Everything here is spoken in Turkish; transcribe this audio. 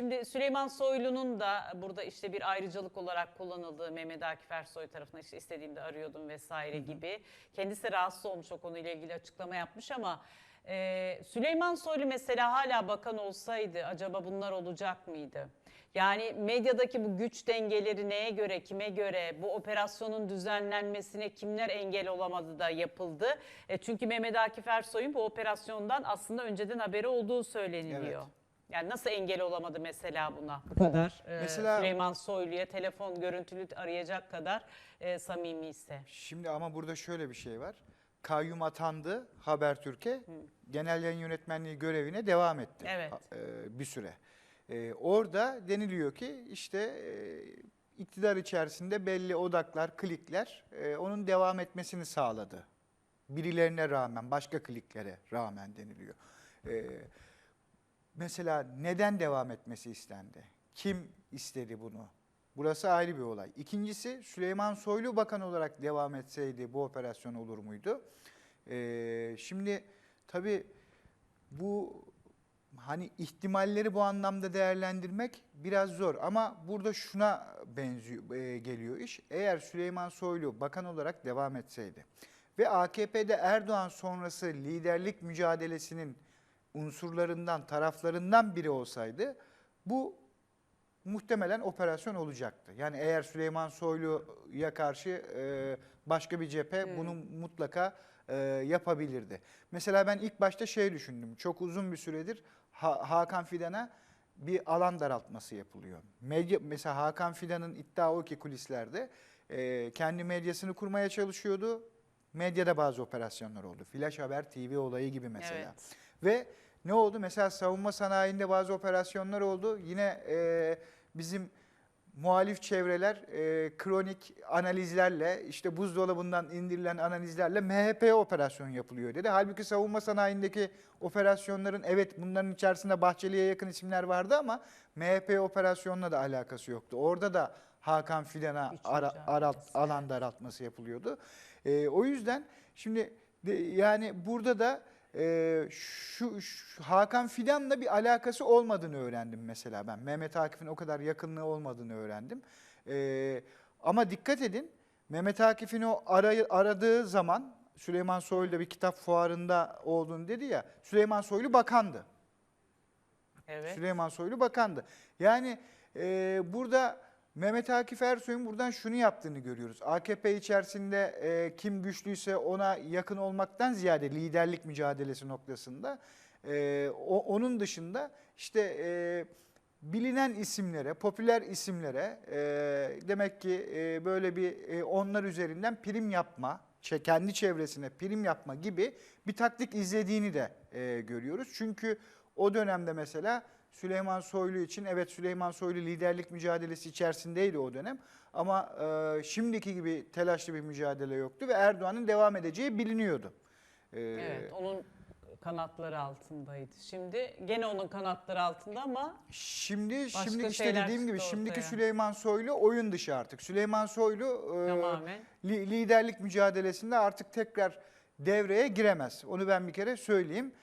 Şimdi Süleyman Soylu'nun da burada işte bir ayrıcalık olarak kullanıldığı Mehmet Akif Ersoy tarafından işte istediğimde arıyordum vesaire gibi. Kendisi rahatsız olmuş o konuyla ilgili açıklama yapmış ama e, Süleyman Soylu mesela hala bakan olsaydı acaba bunlar olacak mıydı? Yani medyadaki bu güç dengeleri neye göre, kime göre, bu operasyonun düzenlenmesine kimler engel olamadı da yapıldı? E, çünkü Mehmet Akif Ersoy'un bu operasyondan aslında önceden haberi olduğu söyleniliyor. Evet. Yani nasıl engel olamadı mesela buna bu kadar e, Mesela- Süleyman Soylu'ya telefon görüntülü arayacak kadar e, samimi ise. Şimdi ama burada şöyle bir şey var. Kayyum atandı Habertürk'e. Genel yayın yönetmenliği görevine devam etti. Evet. E, bir süre. E, orada deniliyor ki işte e, iktidar içerisinde belli odaklar, klikler e, onun devam etmesini sağladı. Birilerine rağmen, başka kliklere rağmen deniliyor. E, mesela neden devam etmesi istendi? Kim istedi bunu? Burası ayrı bir olay. İkincisi Süleyman Soylu bakan olarak devam etseydi bu operasyon olur muydu? Ee, şimdi tabii bu hani ihtimalleri bu anlamda değerlendirmek biraz zor ama burada şuna benziyor e, geliyor iş. Eğer Süleyman Soylu bakan olarak devam etseydi ve AKP'de Erdoğan sonrası liderlik mücadelesinin unsurlarından, taraflarından biri olsaydı bu muhtemelen operasyon olacaktı. Yani eğer Süleyman Soylu'ya karşı e, başka bir cephe bunu mutlaka e, yapabilirdi. Mesela ben ilk başta şey düşündüm. Çok uzun bir süredir Ha- Hakan Fidan'a bir alan daraltması yapılıyor. Medya, mesela Hakan Fidan'ın iddia o ki kulislerde e, kendi medyasını kurmaya çalışıyordu. Medyada bazı operasyonlar oldu. Flash Haber TV olayı gibi mesela. Evet. Ve ne oldu? Mesela savunma sanayinde bazı operasyonlar oldu. Yine e, bizim muhalif çevreler e, kronik analizlerle işte buzdolabından indirilen analizlerle MHP'ye operasyon yapılıyor dedi. Halbuki savunma sanayindeki operasyonların evet bunların içerisinde Bahçeli'ye yakın isimler vardı ama MHP operasyonla da alakası yoktu. Orada da Hakan Fidan'a ara, aralt- alan daraltması yapılıyordu. E, o yüzden şimdi de, yani burada da e, şu, şu Hakan Fidan'la bir alakası olmadığını öğrendim mesela ben. Mehmet Akif'in o kadar yakınlığı olmadığını öğrendim. E, ama dikkat edin Mehmet Akif'in o arayı, aradığı zaman Süleyman Soylu da bir kitap fuarında olduğunu dedi ya Süleyman Soylu bakandı. Evet. Süleyman Soylu bakandı. Yani e, burada Mehmet Akif Ersoy'un buradan şunu yaptığını görüyoruz. AKP içerisinde e, kim güçlüyse ona yakın olmaktan ziyade liderlik mücadelesi noktasında e, o, onun dışında işte e, bilinen isimlere, popüler isimlere e, demek ki e, böyle bir e, onlar üzerinden prim yapma, kendi çevresine prim yapma gibi bir taktik izlediğini de e, görüyoruz. Çünkü o dönemde mesela Süleyman Soylu için evet Süleyman Soylu liderlik mücadelesi içerisindeydi o dönem ama e, şimdiki gibi telaşlı bir mücadele yoktu ve Erdoğan'ın devam edeceği biliniyordu. E, Evet, onun kanatları altındaydı. Şimdi gene onun kanatları altında ama Şimdi şimdi işte dediğim gibi şimdiki. Süleyman Soylu oyun dışı artık. Süleyman Soylu e, li- liderlik mücadelesinde artık tekrar devreye giremez. Onu ben bir kere söyleyeyim.